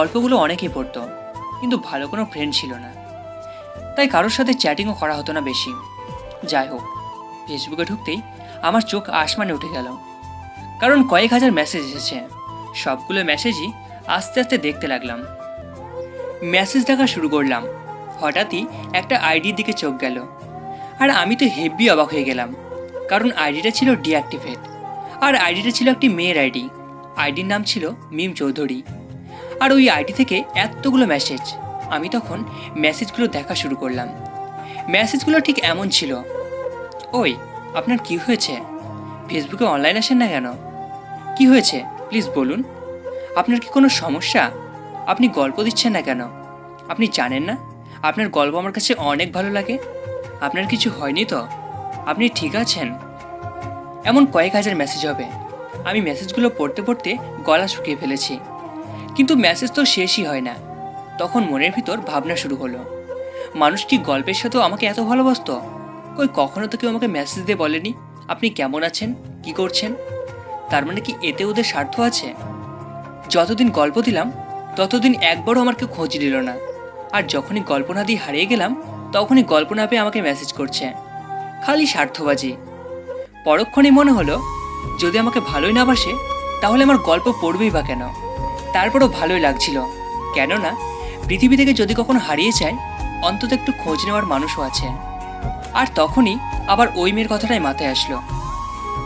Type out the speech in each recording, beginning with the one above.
গল্পগুলো অনেকেই পড়তো, কিন্তু ভালো কোনো ফ্রেন্ড ছিল না। তাই কারোর সাথে চ্যাটিংও করা হতো না বেশি। যাই হোক ফেসবুকে ঢুকতেই আমার চোখ আসমানে উঠে গেল। কারণ কয়েক হাজার মেসেজ এসেছে। সবগুলো মেসেজই আস্তে আস্তে দেখতে লাগলাম। মেসেজ দেখা শুরু করলাম। হঠাৎই একটা আইডির দিকে চোখ গেল। আর আমি তো হেভি অবাক হয়ে গেলাম। কারণ আইডিটা ছিল ডিঅ্যাক্টিভেট আর আইডিটা ছিল একটি মেয়ের আইডি আইডির নাম ছিল মিম চৌধুরী। আর ওই আইডি থেকে এতগুলো মেসেজ আমি তখন মেসেজগুলো দেখা শুরু করলাম। মেসেজগুলো ঠিক এমন ছিল। ওই, আপনার কি হয়েছে? ফেসবুকে অনলাইন আসেন না কেন? কি হয়েছে? প্লিজ বলুন। আপনার কি কোনো সমস্যা? আপনি গল্প দিচ্ছেন না কেন? আপনি জানেন না? আপনার গল্প আমার কাছে অনেক ভালো লাগে। আপনার কিছু হয়নি তো? আপনি ঠিক আছেন? এমন কয়েক হাজার মেসেজ হবে। আমি মেসেজগুলো পড়তে পড়তে গলা শুকিয়ে ফেলেছি। কিন্তু মেসেজ তো শেষই হয় না। তখন মনের ভিতর ভাবনা শুরু হলো। মানুষ কি গল্পের সাথেও আমাকে এত ভালোবাসতো? কই, কখনো তো কেউ আমাকে মেসেজ দিয়ে বলেনি, আপনি কেমন আছেন? কি করছেন? তার মানে কি এতে ওদের স্বার্থ আছে? যতদিন গল্প দিলাম, ততদিন একবারও আমার কেউ খোঁজ নিল না। আর যখনই গল্প না দিয়ে হারিয়ে গেলাম, তখনই গল্প না পেয়ে আমাকে মেসেজ করছে। খালি স্বার্থবাজি। পরক্ষণেই মনে হলো, যদি আমাকে ভালোই না বাসে, তাহলে আমার গল্প পড়বেই বা কেন? তারপরও ভালোই লাগছিল। কেননা, পৃথিবী থেকে যদি কখনো হারিয়ে যায়, অন্তত একটু খোঁজ নেওয়ার মানুষও আছে। আর তখনই আবার ওই মেয়ের কথাটাই মাথায় আসলো।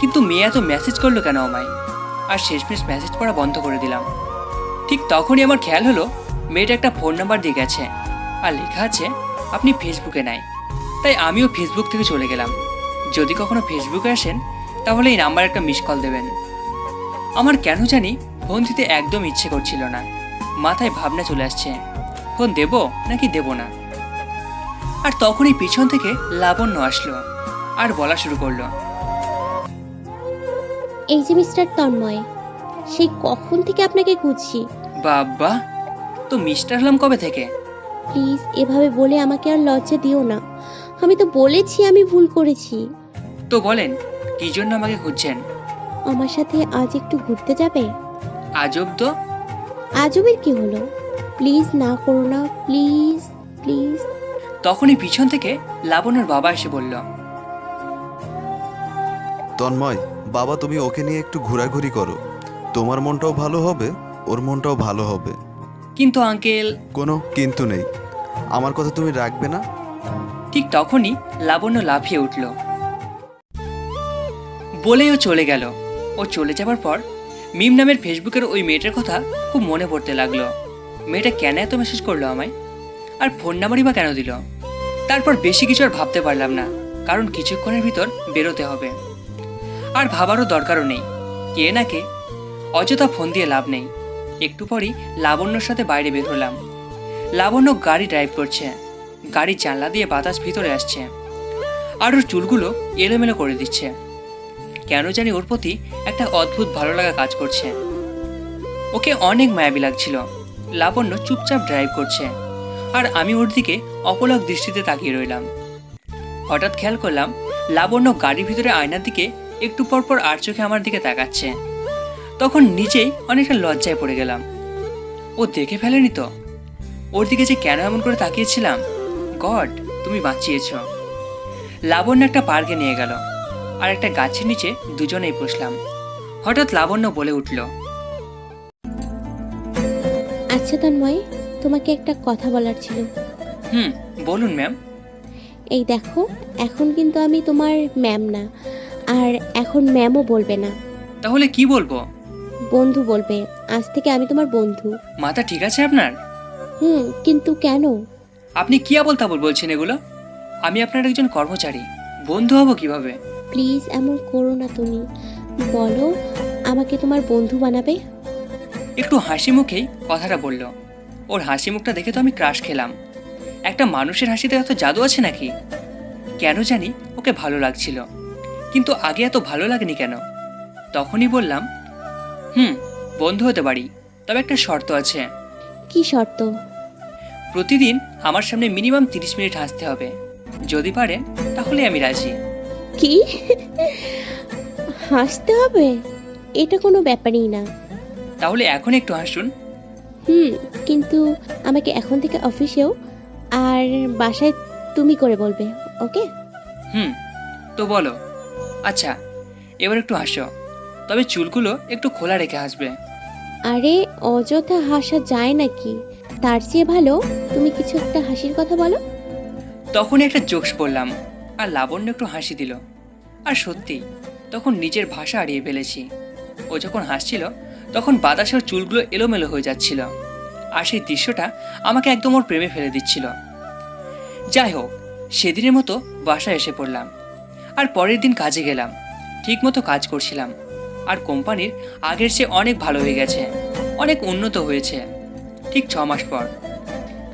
কিন্তু মেয়ে এত মেসেজ করল কেন আমায়? আর শেষমেশ মেসেজ পড়া বন্ধ করে দিলাম। ঠিক তখনই আমার খেয়াল হলো, মেয়েটা একটা ফোন নাম্বার দিয়ে গেছে। আর লেখা আছে, আপনি ফেসবুকে নাই। তাই আমিও ফেসবুক থেকে চলে গেলাম। যদি কখনো ফেসবুকে আসেন, তাহলে এই নাম্বার একটা মিস কল দেবেন। আমার কেন জানি ফোন দিতে একদম ইচ্ছে করছিল না। মাথায় ভাবনা চলে আসছে ফোন দেব নাকি দেব না? আর তখনই পিছন থেকে লাবণ্য আসলো আর বলা শুরু করল এই যে মিস্টার তন্ময় সেই কখন থেকে আপনাকে খুঁজছি? বাবা তো মিস্টার হলাম কবে থেকে? প্লিজ এভাবে বলে আমাকে আর লজ্জা দিও না। আমি তো বলেছি আমি ভুল করেছি। তো বলেন কি জন্য আমাকে খুঁজছেন? আমার সাথে আজ একটু ঘুরতে যাবে? আজব তো। আজবের কি হলো? প্লিজ না করো না প্লিজ প্লিজ। তখনই পিছন থেকে লাবণ্যর বাবা এসে বলল তন্ময় বাবা তুমি ওকে নিয়ে একটু ঘোরাঘুরি করো। তোমার মনটাও ভালো হবে ওর মনটাও ভালো হবে। কিন্তু আঙ্কেল কোনো কিন্তু নেই। আমার কথা তুমি রাখবে না? ঠিক তখনই লাবণ্য লাফিয়ে উঠল। বলেই ও চলে গেল। ও চলে যাবার পর মিম নামের ফেসবুকের ওই মেয়েটার কথা খুব মনে পড়তে লাগল। মেয়েটা কেন এত মেসেজ করল আমায়? আর ফোন নাম্বারই বা কেন দিল? তারপর বেশি কিছু আর ভাবতে পারলাম না, কারণ কিছুক্ষণের ভিতর বেরোতে হবে। আর ভাবারও দরকারও নেই, কে না কে। অযথা ফোন দিয়ে লাভ নেই। একটু পরই লাবণ্যর সাথে বাইরে বের হলাম। লাবণ্য গাড়ি ড্রাইভ করছে। গাড়ির জানলা দিয়ে বাতাস ভিতরে আসছে। আর ওর চুলগুলো এলোমেলো করে দিচ্ছে। কেন জানি ওর প্রতি একটা অদ্ভুত ভালো লাগা কাজ করছে। ওকে অনেক মায়াবী লাগছিল। লাবণ্য চুপচাপ ড্রাইভ করছে। আর আমি ওর দিকে অপলক দৃষ্টিতে তাকিয়ে রইলাম। হঠাৎ খেয়াল করলাম, লাবণ্য গাড়ির ভিতরে আয়নার দিকে একটু পর পর আর চোখে আমার দিকে তাকাচ্ছে। তখন নিজেই অনেকটা লজ্জায় পড়ে গেলাম। ও দেখে ফেলেনি তো? ওর দিকে যে কেন এমন করে তাকিয়েছিলাম? গড, তুমি বাঁচিয়েছ। লাবণ্য একটা পার্কে নিয়ে গেল। আর একটা গাছের নিচে দুজনেই বসলাম। হঠাৎ লাবণ্য বলে উঠল আচ্ছা তন্ময় তোমাকে একটা কথা বলার ছিল। হুম বলুন ম্যাম। এই দেখো এখন কিন্তু আমি তোমার ম্যাম না আর এখন ম্যামও বলবে না। তাহলে কি বলব? বন্ধু বলবে আজ থেকে আমি তোমার বন্ধু। মাথা ঠিক আছে আপনার? হুম কিন্তু কেন? আপনি কি আবল তাবল বলছেন এগুলো? আমি আপনার একজন কর্মচারী বন্ধু হব কীভাবে? প্লিজ এমন করো না তুমি। বলো আমাকে তোমার বন্ধু বানাবে? একটু হাসি মুখেই কথাটা বলল। ওর হাসি মুখটা দেখে তো আমি ক্রাশ খেলাম। একটা মানুষের হাসিতে এত জাদু আছে নাকি? কেন জানি ওকে ভালো লাগছিল। কিন্তু আগে এত ভালো লাগেনি কেন? তখনই বললাম হুম বন্ধু হতে পারি তবে একটা শর্ত আছে। কি শর্ত? প্রতিদিন আমার সামনে মিনিমাম তিরিশ মিনিট হাসতে হবে। যদি পারেন তাহলে আমি রাজি। কি? হাসতে হবে? এটা কোনো ব্যাপারই না। তাহলে এখন একটু হাসুন। হুম কিন্তু আমাকে এখন থেকে অফিসেও আর বাসায় তুমি করে বলবে ওকে? হুম তো বলো। আচ্ছা এবার একটু হাসো। তবে চুলগুলো একটু খোলা রেখে হাসবে। আরে অযথা হাসা যায় নাকি? তার চেয়ে ভালো তুমি কিছু একটা হাসির কথা বলো। তখন একটা জোকস বললাম। আর লাবণ্য একটু হাসি দিল। আর সত্যি, তখন নিজের ভাষা হারিয়ে ফেলেছি। ও যখন হাসছিল, তখন বাতাসের চুলগুলো এলোমেলো হয়ে যাচ্ছিল। আর সেই দৃশ্যটা আমাকে একদম ওর প্রেমে ফেলে দিচ্ছিল। যাই হোক, সেদিনের মতো বাসায় এসে পড়লাম। আর পরের দিন কাজে গেলাম। ঠিকমতো কাজ করছিলাম। আর কোম্পানির আগের চেয়ে অনেক ভালো হয়ে গেছে। অনেক উন্নত হয়েছে। ঠিক ছ মাস পর।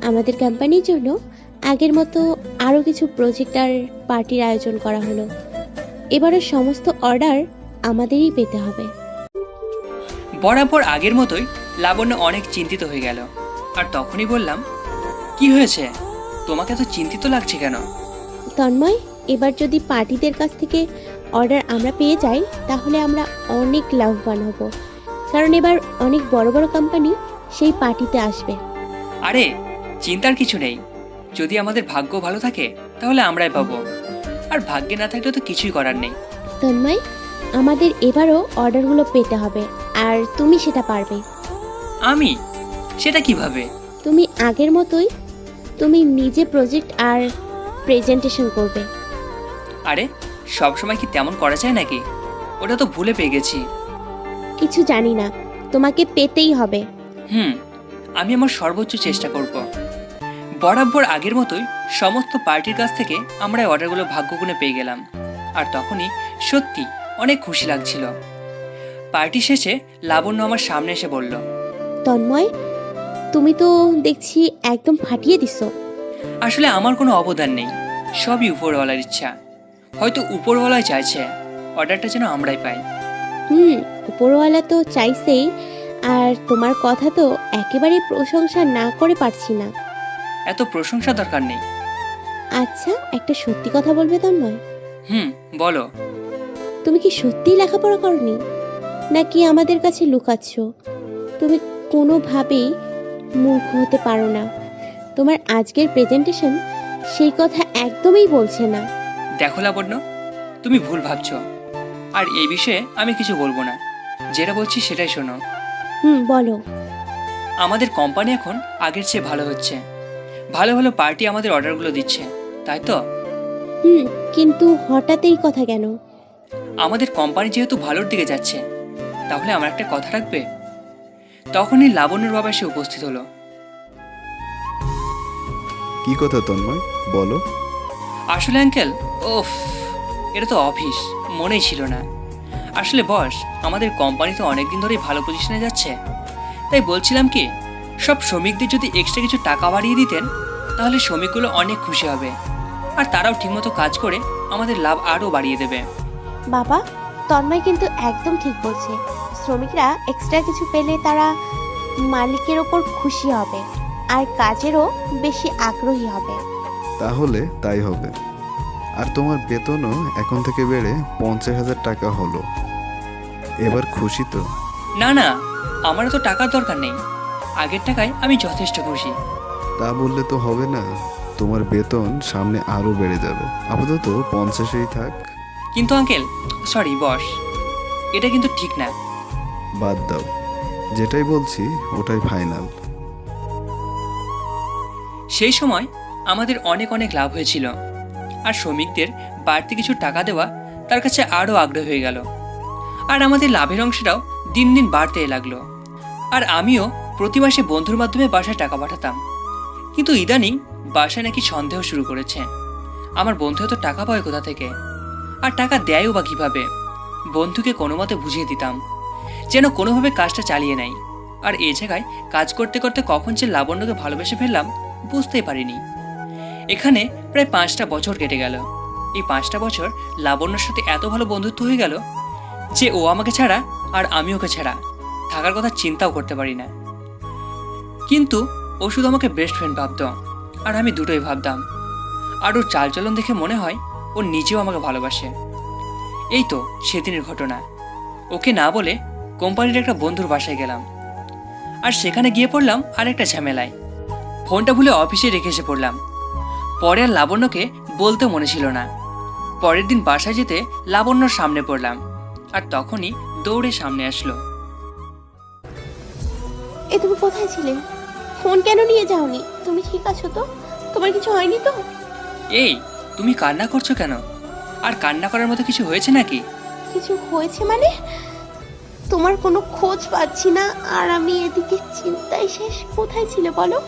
আমাদের কোম্পানির জন্য আগের মতো আরও কিছু প্রজেক্ট আর পার্টির আয়োজন করা হলো। এবারের সমস্ত অর্ডার আমাদেরই পেতে হবে। বরাবর আগের মতোই লাবণ্য অনেক চিন্তিত হয়ে গেল। আর তখনই বললাম কি হয়েছে? তোমাকে তো চিন্তিত লাগছে কেন? তন্ময় এবার যদি পার্টিদের কাছ থেকে অর্ডার আমরা পেয়ে যাই তাহলে আমরা অনেক লাভবান হব। কারণ এবার অনেক বড় বড় কোম্পানি সেই পার্টিতে আসবে। আরে চিন্তার কিছু নেই। যদি আমাদের ভাগ্য ভালো থাকে তাহলে আমরাই পাবো। আর ভাগ্যে না থাকলে তো কিছুই করার নেই। তন্ময় আমাদের এবারও অর্ডারগুলো পেতে হবে আর তুমি সেটা পারবে। আমি? সেটা কীভাবে? তুমি আগের মতোই তুমি নিজে প্রজেক্ট আর প্রেজেন্টেশন করবে। আরে সব সময় কি তেমন করা যায় নাকি? ওটা তো ভুলে পেয়ে গেছি। কিছু জানি না তোমাকে পেতেই হবে। হুম আমি আমার সর্বোচ্চ চেষ্টা করব। বরাবর আগের মতোই সমস্ত পার্টির কাছ থেকে আমরা অর্ডারগুলো ভাগ্যগুণে পেয়ে গেলাম। আর তখনই সত্যি অনেক খুশি লাগছিল। পার্টি শেষে লাবণ্য আমার সামনে এসে বলল তন্ময় তুমি তো দেখছি একদম ফাটিয়ে দিছো। আসলে আমার কোনো অবদান নেই সবই উপরওয়ালার ইচ্ছা। হয়তো উপরওয়ালাই চাইছে অর্ডারটা যেন আমরাই পাই। হুম উপরওয়ালা তো চাইছেই আর তোমার কথা তো একেবারে প্রশংসা না করে পারছি না। এত প্রশংসা দরকার নেই। আচ্ছা একটা সত্যি কথা বলবে তন্ময় হুম বলো। তুমি কি সত্যিই লেখাপড়া করনি? নাকি আমাদের কাছে লুকাচ্ছ? তুমি কোনোভাবেই মূর্খ হতে পারো না। তোমার আজকের প্রেজেন্টেশন সেই কথা একদমই বলছে না। দেখো লাবণ্য তুমি ভুল ভাবছ। আর এই বিষয়ে আমি কিছু বলব না। যেটা বলছি সেটাই শোনো। হুম বলো। আমাদের কোম্পানি এখন আগের চেয়ে ভালো হচ্ছে। ভালো ভালো পার্টি আমাদের অর্ডারগুলো দিচ্ছে তাই তো? হুম কিন্তু হঠাৎ এই কথা কেন? আমাদের কোম্পানি যেহেতু ভালোর দিকে যাচ্ছে তাহলে আমার একটা কথা রাখবে? তখনই লাবণ্যর বাবা এসে উপস্থিত হলো। কি কথা তন্ময়? বলো। আসলে আঙ্কেল ওফ এটা তো অফিস মনেই ছিল না। আসলে বস আমাদের কোম্পানি তো অনেকদিন ধরেই ভালো পজিশনে যাচ্ছে। তাই বলছিলাম কি সব শ্রমিকদের যদি এক্সট্রা কিছু টাকা বাড়িয়ে দিতেন তাহলে শ্রমিকগুলো অনেক খুশি হবে। আর তারাও ঠিকমতো কাজ করে আমাদের লাভ আরও বাড়িয়ে দেবে। বাবা তন্ময় কিন্তু একদম ঠিক বলছে। শ্রমিকরা এক্সট্রা কিছু পেলে তারা মালিকের ওপর খুশি হবে আর কাজেরও বেশি আগ্রহী হবে। তাহলে তাই হবে। আর তোমার বেতনও এখন থেকে বেড়ে পঞ্চাশ হাজার টাকা হলো। এবার খুশি তো? না না আমার তো টাকার দরকার নেই। আগের টাকায় আমি যথেষ্ট খুশি। তা বললে তো হবে না। তোমার বেতন সামনে আরও বেড়ে যাবে। আপাতত পঞ্চাশেই থাক। কিন্তু আঙ্কেল সরি বস এটা কিন্তু ঠিক না। বাদ দাও। যেটাই বলছি ওটাই ফাইনাল সেই সময় আমাদের অনেক অনেক লাভ হয়েছিল। আর শ্রমিকদের বাড়তি কিছু টাকা দেওয়া তার কাছে আরও আগ্রহ হয়ে গেল। আর আমাদের লাভের অংশটাও দিন দিন বাড়তে লাগল। আর আমিও প্রতি মাসে বন্ধুর মাধ্যমে বাসায় টাকা পাঠাতাম। কিন্তু ইদানিং বাসায় নাকি সন্দেহ শুরু করেছে। আমার বন্ধু তো টাকা পায় কোথা থেকে? আর টাকা দেয়ও বা কীভাবে? বন্ধুকে কোনো মতে বুঝিয়ে দিতাম, যেন কোনোভাবে কাজটা চালিয়ে নেয়। আর এ জায়গায় কাজ করতে করতে কখন যে লাবণ্যকে ভালোবেসে ফেললাম, বুঝতেই পারিনি। এখানে প্রায় পাঁচটা বছর কেটে গেল। এই পাঁচটা বছর লাবণ্যর সাথে এত ভালো বন্ধুত্ব হয়ে গেল যে ও আমাকে ছাড়া আর আমি ওকে ছাড়া থাকার কথা চিন্তাও করতে পারি না। কিন্তু ও শুধু আমাকে বেস্ট ফ্রেন্ড ভাবত। আর আমি দুটোই ভাবতাম। আর ওর চালচলন দেখে মনে হয় ও নিজেও আমাকে ভালোবাসে। এই তো সেদিনের ঘটনা। ওকে না বলে কোম্পানির একটা বন্ধুর বাসায় গেলাম। আর সেখানে গিয়ে পড়লাম আর একটা ঝামেলায়। ফোনটা ভুলে অফিসে রেখে এসে পড়লাম। পরে আর লাবণ্যকে বলতে মনে ছিল না। পরের দিন বাসায় যেতে লাবণ্যর সামনে পড়লাম। আর তখনই দৌড়ে সামনে আসলো। এ তুমি কোথায় ছিলে? ফোন কেন নিয়ে যাওনি? তুমি ঠিক আছো তো? তোমার কিছু হয়নি তো? এই তুমি কান্না করছ কেন? আর কান্না করার মতো কিছু হয়েছে নাকি? কিছু হয়েছে মানে? তোমার কোনো খোঁজ পাচ্ছি না আর আমি এদিকে চিন্তায় শেষ কোথায় ছিলে বলো?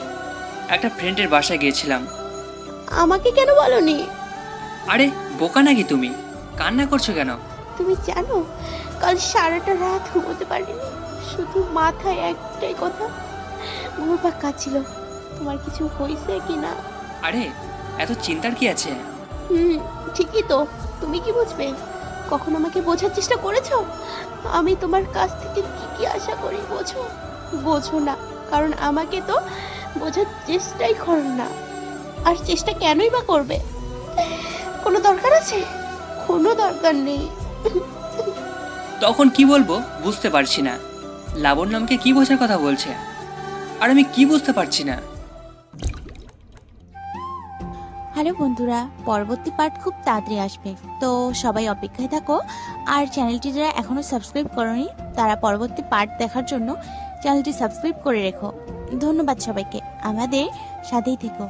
একটা ফ্রেন্ডের বাসায় গিয়েছিলাম। আমাকে কেন বলনি? আরে বোকা নাকি তুমি? কান্না করছ কেন? তুমি জানো কাল সারাটা রাত ঘুমোতে পারিনি। শুধু মাথায় একটাই কথা ঘুরপাক কাচ্ছিল তোমার কিছু হয়েছে কি না আরে এত চিন্তার কি আছে? হুম ঠিকই তো। তুমি কি বুঝবে? কখন আমাকে বোঝার চেষ্টা করেছ? আমি তোমার কাছ থেকে কি কি আশা করি বোঝো? বোঝো না কারণ আমাকে তো বোঝার চেষ্টাই করো না। আর চেষ্টা কেনই বা করবে? কোনো দরকার আছে? কোনো দরকার নেই। তখন কি বলব? বুঝতে পারছি না। লাবণ্য আমাকে কি বোঝার কথা বলছে? আর আমি কি বুঝতে পারছি না? হ্যালো বন্ধুরা, পরবর্তী পার্ট খুব তাড়াতাড়ি আসবে। তো সবাই অপেক্ষায় থাকো, আর চ্যানেলটি যারা এখনও সাবস্ক্রাইব করনি, তারা পরবর্তী পার্ট দেখার জন্য চ্যানেলটি সাবস্ক্রাইব করে রেখো। ধন্যবাদ সবাইকে। আমাদের সাথেই থেকো।